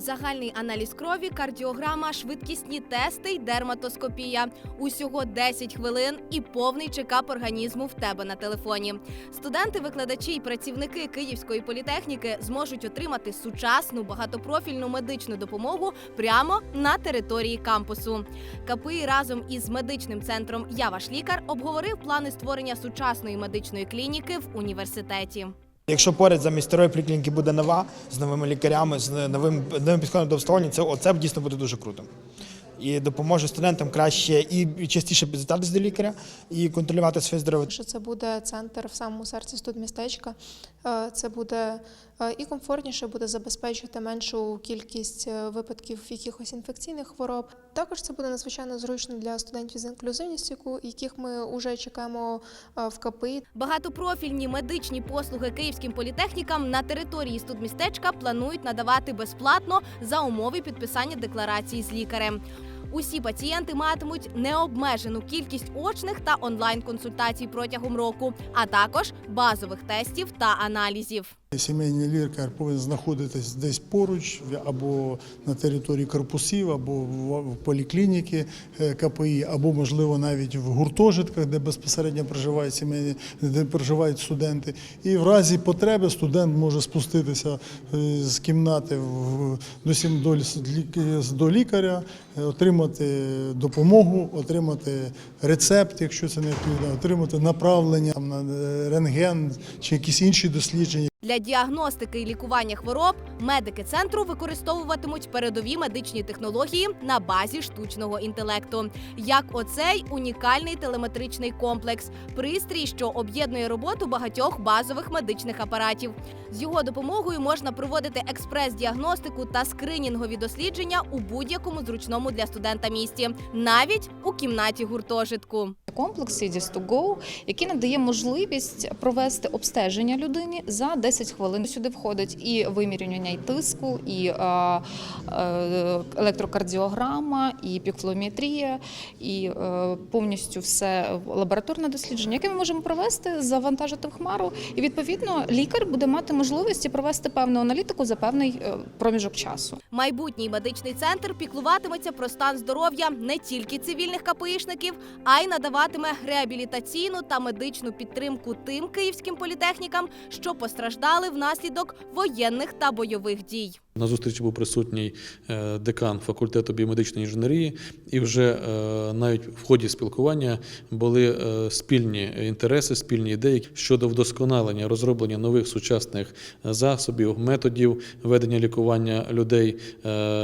Загальний аналіз крові, кардіограма, швидкісні тести й дерматоскопія. Усього 10 хвилин і повний чекап організму в тебе на телефоні. Студенти, викладачі й працівники Київської політехніки зможуть отримати сучасну багатопрофільну медичну допомогу прямо на території кампусу. КПІ разом із медичним центром Я ваш лікар обговорив плани створення сучасної медичної клініки в університеті. Якщо поряд замість старої поліклініки буде нова з новими лікарями, з новим новим підходом до обслуговування, це оце дійсно буде дуже круто. І допоможе студентам краще і частіше звертатися до лікаря і контролювати своє здоров'я. що це буде центр в самому серці студмістечка. Е, Це буде е, і комфортніше, буде забезпечувати меншу кількість е, випадків якихось інфекційних хвороб. Також це буде надзвичайно зручно для студентів з інклюзивністю, яких ми вже чекаємо в КПІ. Багатопрофільні медичні послуги київським політехнікам на території студмістечка планують надавати безплатно за умови підписання декларації з лікарем. Усі пацієнти матимуть необмежену кількість очних та онлайн-консультацій протягом року, а також базових тестів та аналізів. Сімейний лікар повинен знаходитись десь поруч або на території корпусів, або в поліклініки е, КПІ, або можливо навіть в гуртожитках, де безпосередньо проживають сімейні, де проживають студенти. І в разі потреби студент може спуститися е, з кімнати до лікаря, е, отримати допомогу, отримати рецепт, якщо це необхідно, отримати направлення на рентген чи якісь інші дослідження. Для діагностики і лікування хвороб медики центру використовуватимуть передові медичні технології на базі штучного інтелекту, як оцей унікальний телеметричний комплекс, пристрій, що об'єднує роботу багатьох базових медичних апаратів. З його допомогою можна проводити експрес-діагностику та скринінгові дослідження у будь-якому зручному для студента місті, навіть у кімнаті гуртожитку. Комплекс CDS to Go, який надає можливість провести обстеження людині за 10 хвилин. Сюди входить і вимірювання і тиску, і е, е, електрокардіограма, і пікфлометрія, і е, повністю все лабораторне дослідження, яке ми можемо провести, завантажити в хмару. І відповідно лікар буде мати можливість провести певну аналітику за певний проміжок часу. Майбутній медичний центр піклуватиметься про стан здоров'я не тільки цивільних КПІшників, а й надаватиме реабілітаційну та медичну підтримку тим київським політехнікам, що постраждали внаслідок воєнних та бойових дій. На зустрічі був присутній е, декан факультету біомедичної інженерії, і вже е, навіть в ході спілкування були е, спільні інтереси, спільні ідеї щодо вдосконалення розроблення нових сучасних засобів, методів ведення лікування людей,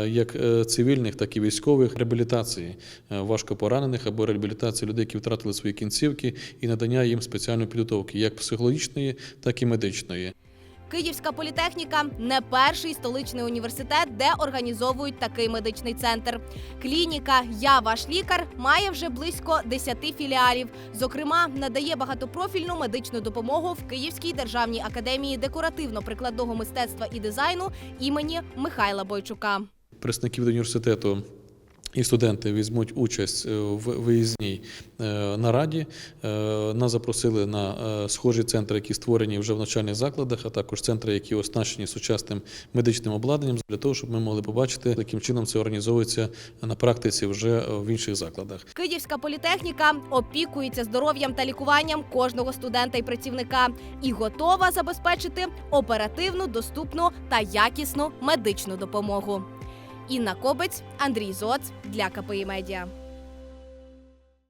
як цивільних, так і військових, реабілітації е, важкопоранених або реабілітації людей, які втратили свої кінцівки, і надання їм спеціальної підготовки, як психологічної, так і медичної. Київська політехніка не перший столичний університет, де організовують такий медичний центр. Клініка Я ваш лікар має вже близько 10 філіалів. Зокрема, надає багатопрофільну медичну допомогу в Київській державній академії декоративно-прикладного мистецтва і дизайну імені Михайла Бойчука. представників університету і студенти візьмуть участь е, в виїзній е, нараді. Е, Нас запросили на схожі центри, які створені вже в навчальних закладах, а також центри, які оснащені сучасним медичним обладнанням, для того, щоб ми могли побачити, яким чином це організовується на практиці вже в інших закладах. Київська політехніка опікується здоров'ям та лікуванням кожного студента і працівника і готова забезпечити оперативну, доступну та якісну медичну допомогу. Інна Кобець, Андрій Зоц для КПІ Медіа.